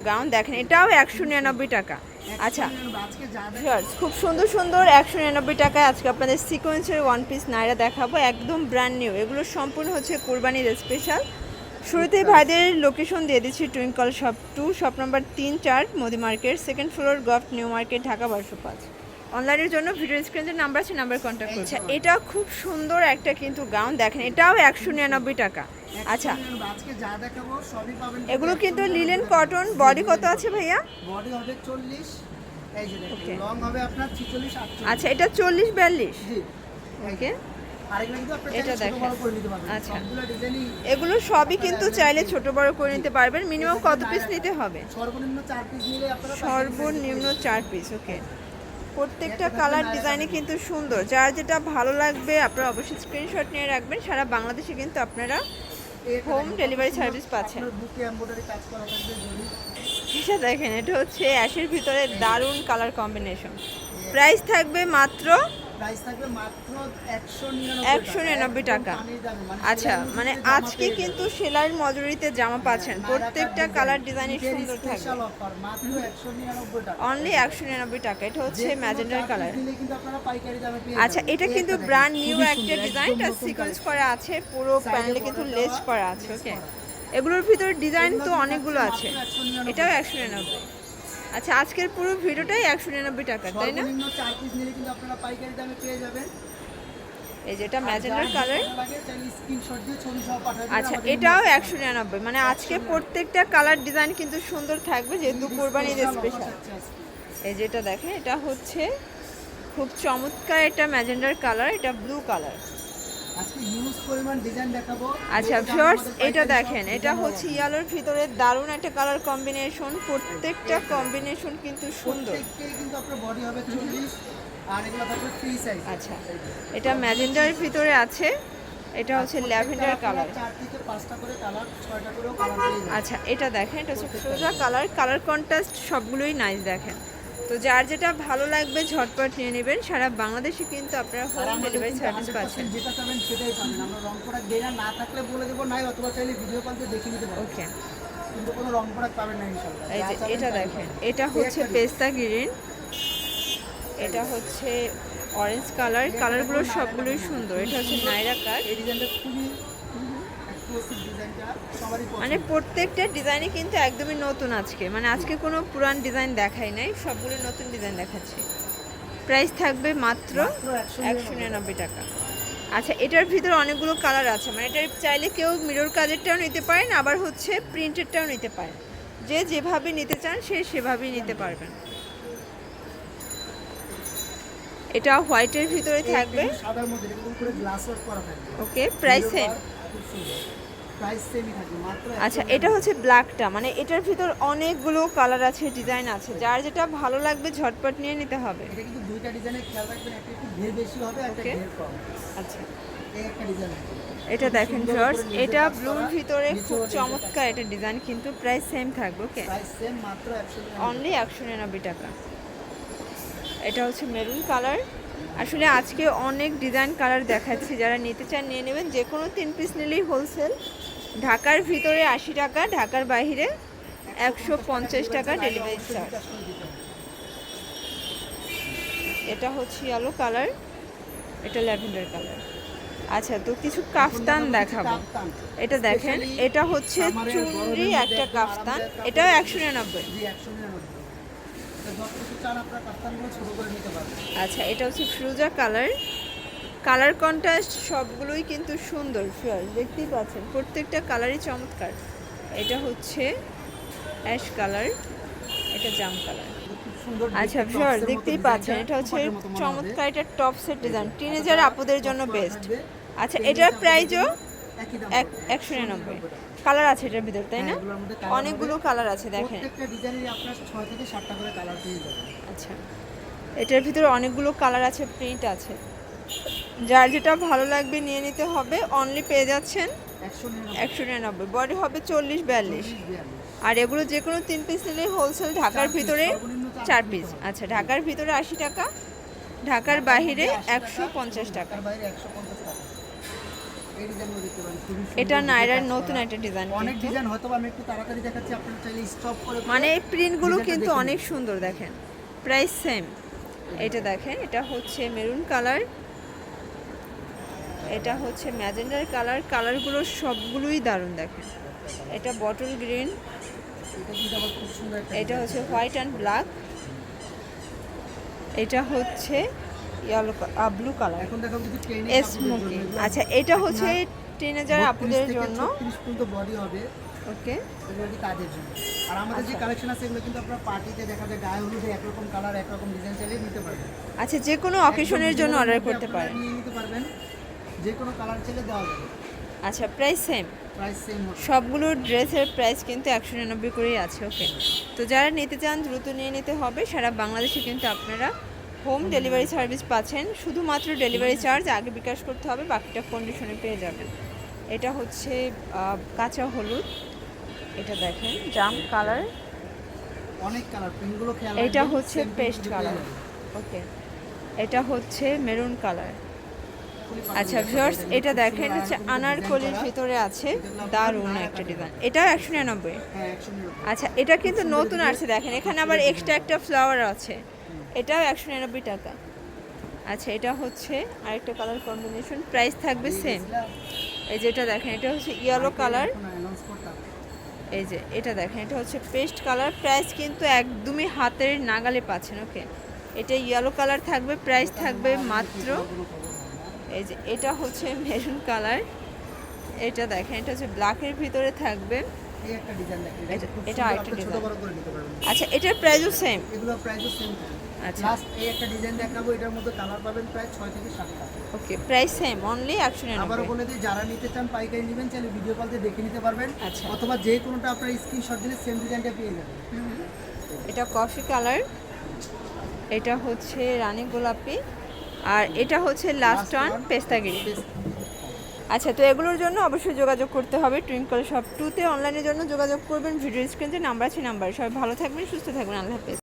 Gown দেখেন এটাও একশো নিরানব্বই টাকা। আচ্ছা খুব সুন্দর সুন্দর একশো নিরানব্বই টাকায় আজকে আপনাদের সিকোয়েন্সের ওয়ান পিস নাইরা দেখাবো একদম ব্র্যান্ড নিউ এগুলো সম্পূর্ণ হচ্ছে কোরবানির স্পেশাল শুরুতেই ভাইদের লোকেশন দিয়ে দিচ্ছি twinkle shop two shop number তিন চার Modi market second floor gov new market Dhaka বারোশো পাঁচ অনলাইনের জন্য ভিডিও স্ক্রিনের নাম্বার আছে নাম্বার কন্ট্যাক্ট করছে এটা খুব সুন্দর একটা কিন্তু গাউন দেখেন এটাও একশো নিরানব্বই টাকা। আচ্ছা আজকে যা দেখাবো সবই পাবেন এগুলো কিন্তু লিলেন কটন বডি কত আছে ভাইয়া? বডি হবে চল্লিশ আচ্ছা এটা চল্লিশ বিয়াল্লিশ? জি ওকে এটা দেখেন। বড় করে নিতে পারবেন আচ্ছা। এগুলো সবই কিন্তু চাইলে ছোট বড় করে নিতে পারবেন মিনিমাম কত পিস নিতে হবে? সর্বনিম্ন চার পিস ওকে প্রত্যেকটা কালার ডিজাইনে কিন্তু সুন্দর। যার যেটা ভালো লাগবে, আপনারা অবশ্যই স্ক্রিনশট নিয়ে রাখবেন। সারা বাংলাদেশে কিন্তু আপনারা হোম ডেলিভারি সার্ভিস পাচ্ছেন। এটা দেখেন, এটা হচ্ছে অ্যাশের ভিতরে দারুণ কালার কম্বিনেশন প্রাইস থাকবে মাত্র মাত্র 199 টাকা। আচ্ছা মানে আজকে কিন্তু সেলাইয়ের মজুরিতে জামা পাচ্ছেন। প্রত্যেকটা কালার ডিজাইনই সুন্দর থাকবে। অফার মাত্র 199 টাকা। অনলি একশো নিরানব্বই টাকা। এটা হচ্ছে ম্যাজেন্ডার কালার আচ্ছা এটা কিন্তু ব্র্যান্ড নিউ একটা সুন্দর, ডিজাইন একদম এটা নতুন সিকোয়েন্স করা আছে পুরো প্যানেলে কিন্তু লেস করা আছে ওকে এগুলোর ভিতরে ডিজাইন তো অনেকগুলো আছে। এটাও একশো নিরানব্বই। আচ্ছা আজকের পুরো ভিডিওটাই একশো নিরানব্বই টাকা তাই না? এই যেটা ম্যাজেন্ডার কালার। আচ্ছা এটাও একশো নিরানব্বই। মানে আজকে প্রত্যেকটা কালার ডিজাইন কিন্তু সুন্দর থাকবে যেহেতু কোরবানির স্পেশাল এই যেটা দেখেন এটা হচ্ছে খুব চমৎকার একটা ম্যাজেন্ডার কালার এটা ব্লু কালার আচ্ছা ভিউয়ার্স এটা দেখেন এটা হচ্ছে ইয়ালোর ভিতরে দারুণ একটা কালার কম্বিনেশন প্রত্যেকটা কম্বিনেশন কিন্তু সুন্দর। কিন্তু আপনার বডি হবে 40 আর এগুলো থাকবে ফ্রি সাইজ আচ্ছা এটা ম্যাজেন্ডার ভিতরে আছে এটা হচ্ছে ল্যাভেন্ডার কালার আচ্ছা এটা দেখেন এটা হচ্ছে সোজা কালার কালার কন্ট্রাস্ট সবগুলোই নাইস দেখেন। তো যার যেটা ভালো লাগবে ঝটপট নিয়ে নেবেন। সারা বাংলাদেশে কিন্তু আপনারা হোম ডেলিভারি সার্ভিস পাচ্ছেন। যেটা চাবেন সেটাই পাবেন। আমরা রং প্রোডাক্ট দেই না না থাকলে বলে দেবো নাই অথবা চাইলে ভিডিও কল দেখে নিতে পারবেন ওকে কিন্তু কোনো রং প্রোডাক্ট পাবেন না ইনশাআল্লাহ। এই যে এটা দেখেন এটা হচ্ছে পেস্তা গ্রিন। এটা হচ্ছে অরেঞ্জ কালার কালারগুলো সবগুলোই সুন্দর। এটা হচ্ছে নাইরা কাট এই ডিজাইনটা খুবই মানে প্রত্যেকটা ডিজাইনই কিন্তু একদমই নতুন আজকে। মানে আজকে কোনো পুরান ডিজাইন দেখাই নাই সবগুলো নতুন ডিজাইন দেখাচ্ছি। প্রাইস থাকবে মাত্র একশো নিরানব্বই টাকা। আচ্ছা এটার ভিতরে অনেকগুলো কালার আছে। মানে এটার চাইলে কেউ মিরর কাজেরটাও নিতে পারেন আবার হচ্ছে প্রিন্টেডটাও নিতে পারেন। যে যেভাবে নিতে চান সে সেভাবেই নিতে পারবেন। এটা হোয়াইটের ভিতরে থাকবে। ওকে প্রাইস সেম আচ্ছা এটা হচ্ছে ব্ল্যাকটা মানে এটার ভিতর অনেকগুলো কালার আছে ডিজাইন আছে যার যেটা ভালো লাগবে ঝটপট নিয়ে নিতে হবে। এটা কিন্তু দুইটা ডিজাইনের খেয়াল রাখবেন একটা একটু ঘের বেশি হবে একটা ঘের কম। আচ্ছা। এই একটা ডিজাইন এটা দেখেন জর্জ এটা ব্লুর ভিতরে খুব চমৎকার এটা ডিজাইন কিন্তু প্রাইস সেম থাকবে ওকে অনলি একশো নিরানব্বই টাকা। এটা হচ্ছে মেরুন কালার আসলে আজকে অনেক ডিজাইন কালার দেখাচ্ছি যারা নিতে চান নিয়ে নেবেন যে কোনো তিন পিস নিলেই হোলসেল ঢাকার ভিতরে আশি টাকা, ঢাকার বাইরে একশো পঞ্চাশ টাকা ডেলিভারি চার্জ এটা হচ্ছে ইয়েলো কালার এটা ল্যাভেন্ডার কালার আচ্ছা তো কিছু কাফতান দেখাবো। এটা দেখেন, এটা হচ্ছে চুনরি একটা কাফতান, এটাও একশো নিরানব্বই। আচ্ছা এটা হচ্ছে ফ্রুজা কালার কালার কন্ট্রাস্ট সবগুলোই কিন্তু সুন্দর ফিয়ার দেখতেই পাচ্ছেন। প্রত্যেকটা কালারই চমৎকার। এটা হচ্ছে অ্যাশ কালার এটা জাম কালার আচ্ছা মতো দেখতেই পাচ্ছেন এটা হচ্ছে। চমৎকার এটা টপ সেট ডিজাইন টিনেজার আপুদের জন্য বেস্ট আচ্ছা এটার প্রাইজও একশো নিরানব্বই। কালার আছে এটার ভিতর তাই না? হ্যাঁ, অনেকগুলো কালার আছে দেখেন। আচ্ছা। এটার ভিতরে অনেকগুলো কালার আছে প্রিন্ট আছে। যার যেটা ভালো লাগবে নিয়ে নিতে হবে অনলি পেয়ে যাচ্ছেন একশো নিরানব্বই। বডি হবে চল্লিশ বিয়াল্লিশ। আর এগুলো যে কোনো তিন পিস নিলে হোলসেল ঢাকার ভিতরে চার পিস আচ্ছা ঢাকার ভিতরে আশি টাকা ঢাকার বাহিরে একশো পঞ্চাশ টাকা। এটা নাইরার নতুন একটা ডিজাইন অনেক ডিজাইন হয়তো আমি একটু তাড়াতাড়ি দেখাচ্ছি আপনারা চাইলে স্টপ করে মানে এই প্রিন্টগুলো কিন্তু অনেক সুন্দর দেখেন। প্রাইস সেম এটা দেখেন এটা হচ্ছে মেরুন কালার এটা হচ্ছে ম্যাজেন্ডার কালার। কালারগুলো সবগুলোই দারুণ দেখেন। এটা বটল গ্রিন। এটা খুব সুন্দর এটা হচ্ছে হোয়াইট অ্যান্ড ব্ল্যাক। এটা হচ্ছে ইয়েলো ব্লু কালার। স্মোকি আচ্ছা এটা হচ্ছে টিনেজার আপুদের জন্য। বডি হবে। ওকে। এগুলো কি তাদের জন্য। আর আমাদের যে আচ্ছা। কালেকশন আছে এগুলো কিন্তু আপনারা পার্টিতে দেখা যায় গায়ে হলুদে একরকম কালার একরকম ডিজাইন চাইলে নিতে পারবেন। আচ্ছা যে কোনো অকেশনের জন্য অর্ডার করতে পারেন। নিতে পারবেন যে কোনো কালার চাইলে দেওয়া যাবে। আচ্ছা প্রাইস সেম প্রাইস সেম সবগুলো ড্রেসের প্রাইস কিন্তু একশো নিরানব্বই করেই আছে ওকে তো যারা নিতে চান দ্রুত নিয়ে নিতে হবে। সারা বাংলাদেশে কিন্তু আপনারা হোম ডেলিভারি সার্ভিস পাচ্ছেন। শুধুমাত্র ডেলিভারি চার্জ আগে বিকাশ করতে হবে বাকিটা কন্ডিশনে পেয়ে যাবেন। এটা হচ্ছে কাঁচা হলুদ। এটা দেখেন জাম কালার অনেক কালার খেয়াল এটা হচ্ছে পেস্ট কালার ওকে এটা হচ্ছে মেরুন কালার আচ্ছা ভিউয়ার্স এটা এটা দেখেন হচ্ছে আনারকলির ভিতরে আছে দারুণ একটা ডিজাইন এটাও একশো নিরানব্বই। আচ্ছা এটা কিন্তু নতুন আসছে, দেখেন, এখানে আবার এক্সট্রা একটা ফ্লাওয়ার আছে এটাও একশো নিরানব্বই টাকা আচ্ছা এটা হচ্ছে আরেকটা কালার কম্বিনেশন প্রাইস থাকবে সেম এই যে এটা দেখেন, এটা হচ্ছে ইয়েলো কালার। এই যে এটা দেখেন, এটা হচ্ছে পেস্ট কালার প্রাইস কিন্তু একদমই হাতের নাগালে পাচ্ছেন ওকে এটা ইয়েলো কালার থাকবে প্রাইস থাকবে মাত্র। এই যে এটা হচ্ছে মেরুন কালার। এটা দেখেন এটা হচ্ছে ব্ল্যাকের ভিতরে থাকবে। এই একটা ডিজাইন দেখেন এটা- আরেকটা পারবেন। আচ্ছা এটার প্রাইসও সেম এগুলো প্রাইসও সেম আচ্ছা। লাস্ট এই একটা ডিজাইন দেখাবো এটার মধ্যে কালার পাবেন প্রায় থেকে ওকে প্রাইস সেম অনলি বলে দিই যারা নিতে চান পাইকারি নেবেন চাইলে ভিডিও কল দিয়ে দেখে নিতে পারবেন। আচ্ছা। অথবা যে কোনোটা আপনার স্ক্রিনশট দিলে সেম ডিজাইনটা পেয়ে যাবেন। এটা কফি কালার এটা হচ্ছে রানী গোলাপি। আর এটা হচ্ছে লাস্ট ওয়ান পেস্তাগিরি। আচ্ছা তো এগুলোর জন্য অবশ্যই যোগাযোগ করতে হবে। টুইঙ্কল শপ টুতে অনলাইনের জন্য যোগাযোগ করবেন। ভিডিও স্ক্রিনে যে নাম্বার আছে নাম্বার সবাই ভালো থাকবেন সুস্থ থাকবেন। আল্লাহ হাফেজ।